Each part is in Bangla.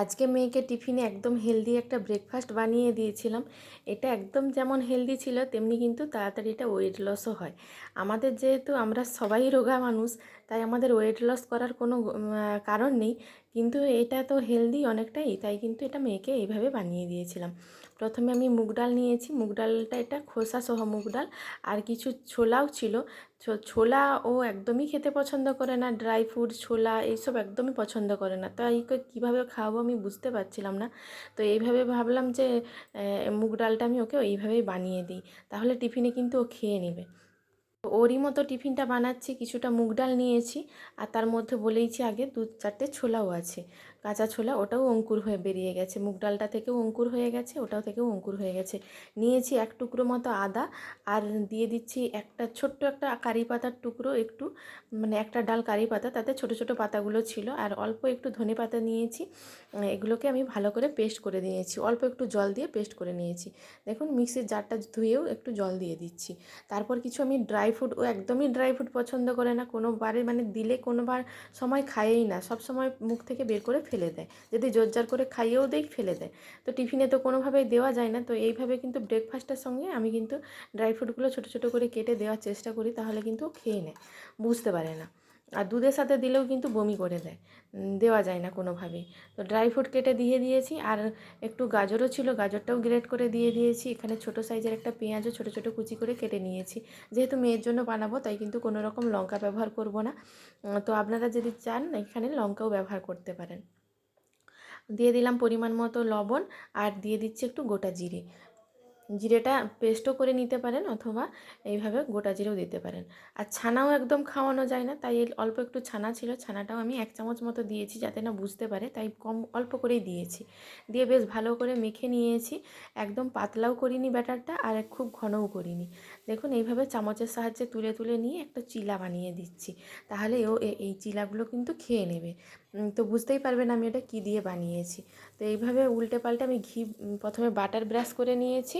আজকে মেয়েকে টিফিনে একদম হেলদি একটা ব্রেকফাস্ট বানিয়ে দিয়েছিলাম। এটা একদম যেমন হেলদি ছিল, তেমনি কিন্তু তাড়াতাড়ি এটা ওয়েট লসও হয়। আমাদের যেহেতু আমরা সবাই রোগা মানুষ, তাই আমাদের ওয়েট লস করার কোনো কারণ নেই। কিন্তু এটা তো হেলদি অনেকটাই, তাই কিন্তু এটা মেয়েকে এইভাবে বানিয়ে দিয়েছিলাম। প্রথমে আমি মুগ ডাল নিয়েছি। মুগ ডালটা এটা খোসা সহ মুগ ডাল। আর কিছু ছোলাও ছিল। ছোলা ও একদমই খেতে পছন্দ করে না। ড্রাই ফ্রুট, ছোলা এইসব একদমই পছন্দ করে না। তাই কীভাবে খাওয়াবো আমি বুঝতে পারছিলাম না। তো এইভাবে ভাবলাম যে মুগ ডালটা আমি ওকে এইভাবেই বানিয়ে দিই। তাহলে টিফিনে কিন্তু ও খেয়ে নেবে। ওরই মতো টিফিনটা বানাচ্ছি, কিছুটা মুগ ডাল নিয়েছি আর তার মধ্যে বলেইছি আগে দু চারটে ছোলাও আছে। কাঁচা ছোলা ওটাও অঙ্কুর হয়ে বেরিয়ে গেছে। মুগ ডালটা থেকেও অঙ্কুর হয়ে গেছে, ওটাও থেকেও অঙ্কুর হয়ে গেছে। নিয়েছি এক টুকরো মতো আদা আর দিয়ে দিচ্ছি একটা ছোট্ট একটা কারি পাতার টুকরো একটু মানে একটা ডাল কারি পাতা, তাতে ছোট ছোট পাতাগুলো ছিল আর অল্প একটু ধনে পাতা নিয়েছি। এগুলোকে আমি ভালো করে পেস্ট করে নিয়েছি। অল্প একটু জল দিয়ে পেস্ট করে নিয়েছি। দেখুন, মিক্সির জারটা ধুয়েও একটু জল দিয়ে দিচ্ছি। তারপর কিছু আমি ড্রাই ফ্রুট ও একদমই ড্রাই ফ্রুট পছন্দ করে না। কোনোবারে মানে দিলে কোনোবার সময় খায়েই না। সব সময় মুখ থেকে বের করে ফেলে দেয়। যদি জোরজার করে খাইয়েও দেই, ফেলে দেয়। তো টিফিনে তো কোনোভাবেই দেওয়া যায় না। তো এইভাবে কিন্তু ব্রেকফাস্টের সঙ্গে আমি কিন্তু ড্রাই ফ্রুটগুলো ছোটো ছোটো করে কেটে দেওয়ার চেষ্টা করি। তাহলে কিন্তু খেয়ে নেয়। বুঝতে পারে না। আর দুধের সাথে দিলেও কিন্তু বমি করে দেয়। দেওয়া যায় না কোনোভাবেই। তো ড্রাই ফ্রুট কেটে দিয়ে দিয়েছি আর একটু গাজরও ছিল, গাজরটাও গ্রেট করে দিয়ে দিয়েছি। এখানে ছোট সাইজের একটা পেঁয়াজও ছোট ছোট কুচি করে কেটে নিয়েছি। যেহেতু মেয়ের জন্য বানাবো, তাই কিন্তু কোনো রকম লঙ্কা ব্যবহার করব না। তো আপনারা যদি চান, এখানে লঙ্কাও ব্যবহার করতে পারেন। দিয়ে দিলাম পরিমাণ মতো লবণ আর দিয়ে দিচ্ছি একটু গোটা জিরে। জিরেটা পেস্টও করে নিতে পারেন অথবা এইভাবে গোটা জিরেও দিতে পারেন। আর ছানাও একদম খাওয়ানো যায় না, তাই অল্প একটু ছানা ছিল, ছানাটাও আমি এক চামচ মতো দিয়েছি যাতে না বুঝতে পারে, তাই কম অল্প করেই দিয়েছি। দিয়ে বেশ ভালো করে মেখে নিয়েছি, একদম পাতলাও করিনি ব্যাটারটা আর খুব ঘনও করিনি। দেখুন এইভাবে চামচের সাহায্যে তুলে তুলে নিয়ে একটা চিলা বানিয়ে দিচ্ছি, তাহলে ও এই চিলাগুলো কিন্তু খেয়ে নেবে। তো বুঝতেই পারবেন আমি এটা কী দিয়ে বানিয়েছি। তো এইভাবে উল্টে পাল্টে আমি ঘি প্রথমে বাটার ব্রাশ করে নিয়েছি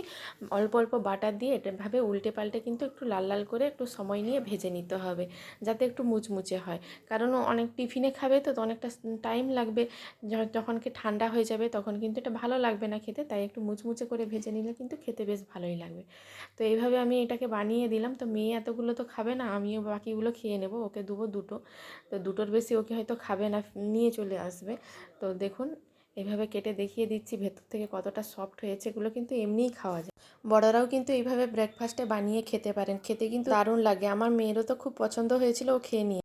অল্প অল্প বাটার দিয়ে এটাভাবে উল্টে পাল্টে কিন্তু একটু লাল লাল করে একটু সময় নিয়ে ভেজে নিতে হবে, যাতে একটু মুচমুচে হয়। কারণ অনেক টিফিনে খাবে তো তো অনেকটা টাইম লাগবে। যখন কি ঠান্ডা হয়ে যাবে তখন কিন্তু এটা ভালো লাগবে না খেতে, তাই একটু মুচমুচে করে ভেজে নিলে কিন্তু খেতে বেশ ভালোই লাগবে। তো এইভাবে আমি এটাকে বানিয়ে দিলাম। তো মেয়ে এতগুলো তো খাবে না, আমিও বাকিগুলো খেয়ে নেব, ওকে দেবো দুটো। তো দুটোর বেশি ওকে হয়তো খাবে না, নিয়ে চলে আসবে। তো দেখুন এইভাবে কেটে দেখিয়ে দিচ্ছি ভেতর থেকে কতটা সফট হয়েছে, এগুলো কিন্তু এমনিই খাওয়া যায়। বড়রাও কিন্তু এইভাবে ব্রেকফাস্টে বানিয়ে খেতে পারেন, খেতে কিন্তু দারুণ লাগে। আমার মেয়েরও তো খুব পছন্দ হয়েছিল, ও খেয়ে নিয়ে